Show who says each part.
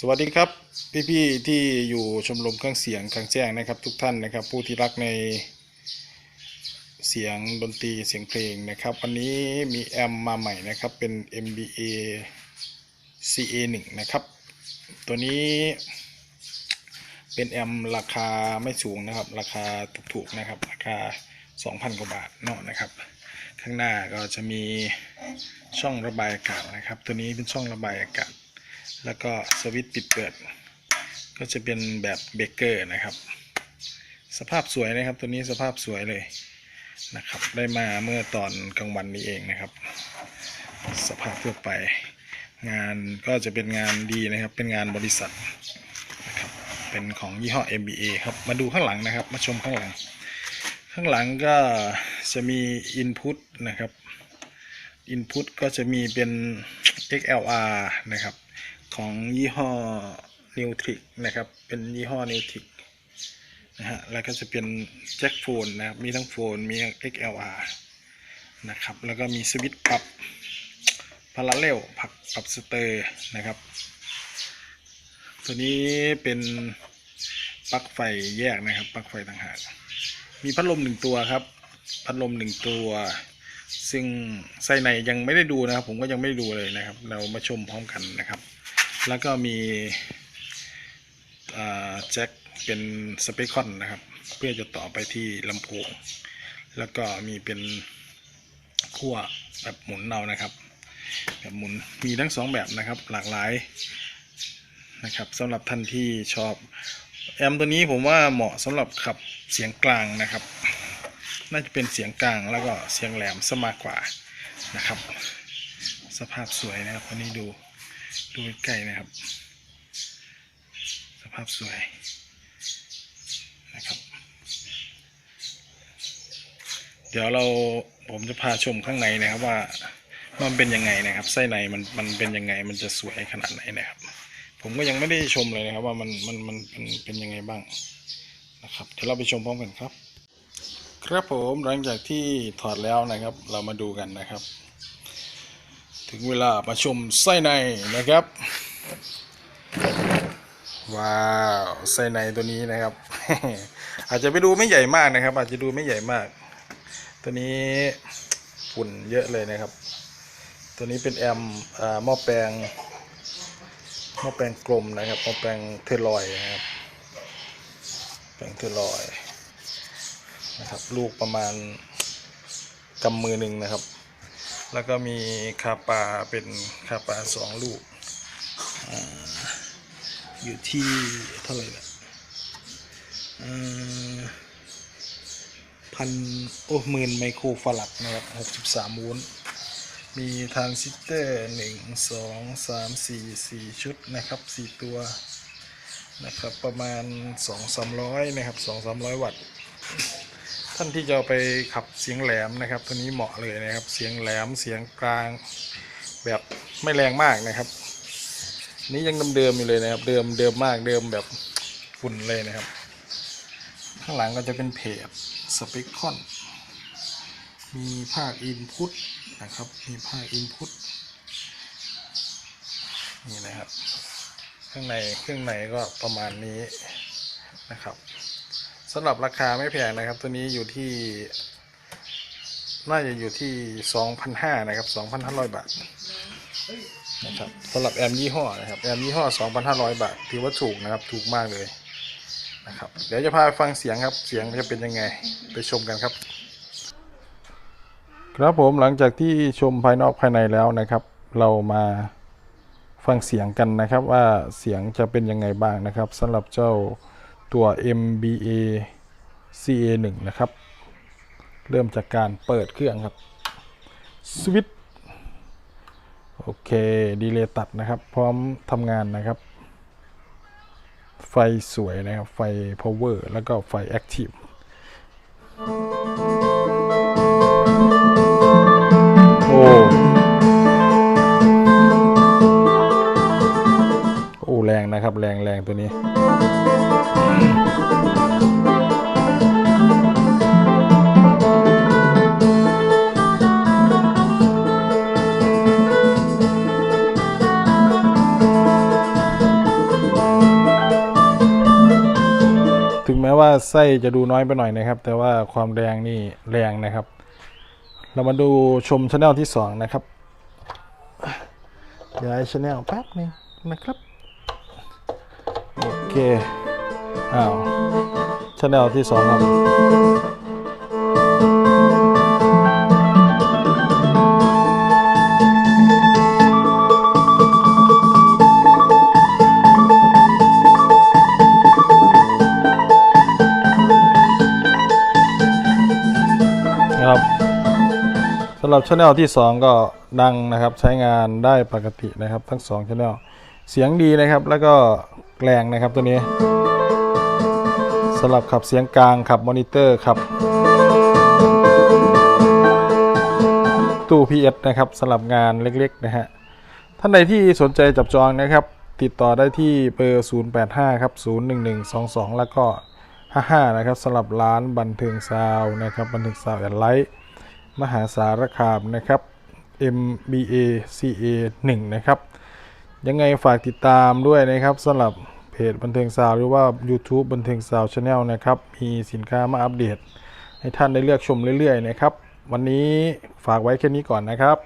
Speaker 1: สวัสดีครับพี่ๆที่อยู่ชมรมเครื่องเสียงกลางแจ้งนะครับ ทุกท่านนะครับ ผู้ที่รักในเสียงดนตรีเสียงเพลงนะครับ วันนี้มีแอมมาใหม่นะครับเป็น MBA CA1 นะครับ ตัวนี้เป็นแอมราคาไม่สูงนะครับ ราคาถูกๆนะครับ ราคา 2,000 กว่าบาทเนาะนะครับ ข้างหน้าก็จะมีช่องระบายอากาศนะครับ ตัวนี้เป็นช่องระบายอากาศ แล้วก็สวิตช์ปิดเปิด ก็จะเป็นแบบเบเกอร์นะครับ สภาพสวยนะครับ ตัวนี้สภาพสวยเลยนะครับ ได้มาเมื่อตอนกลางวันนี้เองนะครับ สภาพทั่วไป งานก็จะเป็นงานดีนะครับ เป็นงานบริษัทนะครับ เป็นของยี่ห้อ MBA ครับ มาดูข้างหลังนะครับ มาชมข้างหลัง ข้างหลังก็จะมี Input นะครับ Input ก็จะมีเป็น XLR นะครับ ของยี่ห้อ n e w t r i c นะครับ เป็นยี่ห้อ n e w t r i c นะฮะ แล้วก็จะเป็นแจ็คโฟนนะครับ มีทั้งโฟน มี XLR นะครับ แล้วก็มีสวิตช์ปรับพาราเลลผักปรับสเตอร์นะครับ ตัวนี้เป็นปลั๊กไฟแยกนะครับปลั๊กไฟต่างหาก มีพัดลมหนึ่งตัวครับ พัดลมหนึ่งตัว ซึ่งไส้ในยังไม่ได้ดูนะครับ ผมก็ยังไม่ได้ดูเลยนะครับ เรามาชมพร้อมกันนะครับ แล้วก็มีแจ็คเป็นสเปคคอนนะครับ เพื่อจะต่อไปที่ลำโพง แล้วก็มีเป็นขั้วแบบหมุนเอานะครับ แบบหมุนมีทั้งสองแบบนะครับหลากหลายนะครับสำหรับท่านที่ชอบแอมตัวนี้ผมว่าเหมาะสำหรับขับเสียงกลางนะครับ น่าจะเป็นเสียงกลางแล้วก็เสียงแหลมสมากกว่านะครับ สภาพสวยนะครับวันนี้ดู ดูใกล้นะครับ สภาพสวยนะครับ เดี๋ยวเราผมจะพาชมข้างในนะครับว่ามันเป็นยังไงนะครับไส้ในมันมันเป็นยังไงมันจะสวยขนาดไหนนะครับ ผมก็ยังไม่ได้ชมเลยนะครับ ว่ามันมันมันเป็นเป็นยังไงบ้างนะครับเดี๋ยวเราไปชมพร้อมกันครับ ครับผมหลังจากที่ถอดแล้วนะครับ เรามาดูกันนะครับ ถึงเวลามาชมไส้ในนะครับ ว้าวไส้ในตัวนี้นะครับ อาจจะไปดูไม่ใหญ่มากนะครับ อาจจะดูไม่ใหญ่มาก ตัวนี้ฝุ่นเยอะเลยนะครับ ตัวนี้เป็นแอมหม้อแปลงหม้อแปลงกลมนะครับหม้อแปลงเทลอยนะครับแปลงเทลอยนะครับ ลูกประมาณกำมือหนึ่งนะครับ แล้วก็มีคาปาเป็นคาปาสองลูกออยู่ที่เท่าไหร่ละพันโอ้หมื่นไมโครฟารัดนะครับหกสิบสามวลมีทรานซิสเตอร์หนึ่งสองสามสี่สี่ชุดนะครับสี่ตัวนะครับประมาณสองสามร้อยนะครับสองสามร้อยวัตต์ ท่านที่จะไปขับเสียงแหลมนะครับ ตัวนี้เหมาะเลยนะครับ เสียงแหลมเสียงกลางแบบไม่แรงมากนะครับ นี่ยังเดิมๆอยู่เลยนะครับ เดิมเดิมมากเดิมแบบฝุ่นเลยนะครับ ข้างหลังก็จะเป็นเพจสเปคคอนมีภาคอินพุตนะครับ มีภาคอินพุตนี่นะครับ ข้างในเครื่องในก็ประมาณนี้นะครับ สำหรับราคาไม่แพงนะครับ ตัวนี้อยู่ที่ น่าจะอยู่ที่ 2,500นะครับ2,500 บาทนะครับสำหรับแอมยี่ห้อนะครับแอมยี่ห้อ 2,500 บาทถือว่าถูกนะครับ ถูกมากเลยนะครับ เดี๋ยวจะพาไปฟังเสียงครับ เสียงจะเป็นยังไงไปชมกันครับ ครับผมหลังจากที่ชมภายนอกภายในแล้วนะครับ เรามาฟังเสียงกันนะครับว่าเสียงจะเป็นยังไงบ้างนะครับสำหรับเจ้า ตัว MBA CA1 นะครับ เริ่มจากการเปิดเครื่องครับสวิตช์โอเค ดีเลย์ตัดนะครับ พร้อมทำงานนะครับ ไฟสวยนะครับ ไฟ power แล้วก็ไฟ active ม้ว่าไส้จะดูน้อยไปหน่อยนะครับ แต่ว่าความแรงนี่แรงนะครับ เรามาดูชมชแนลที่สองนะครับย้ายชแนลแป๊บนึงนะครับ โอเคอ้าวชแนลที่สองครับำหรับช anel ที่ 2 ก็ดังนะครับใช้งานได้ปกตินะครับ ทั้ง2 channel เสียงดีนะครับแล้วก็แรงนะครับตัวนี้สำหรับขับเสียงกลางขับมอนิเตอร์ขับตู้ PS นะครับสำหรับงานเล็กๆนะฮะท่านใดที่สนใจจับจองนะครับ ติดต่อได้ที่เบอร์ 085 ครับ 01122 แล้วก็ 55 นะครับสำหรับร้านบันเทิงซาวนะครับบันเทิงซาวแอนไลท์ มหาสารคามนะครับ MBA CA 1 นะครับ ยังไงฝากติดตามด้วยนะครับสำหรับเพจบันเทิงซาวหรือว่า YouTube บันเทิงซาวชาแนลนะครับ มีสินค้ามาอัปเดต ให้ท่านได้เลือกชมเรื่อยๆนะครับ วันนี้ฝากไว้แค่นี้ก่อนนะครับ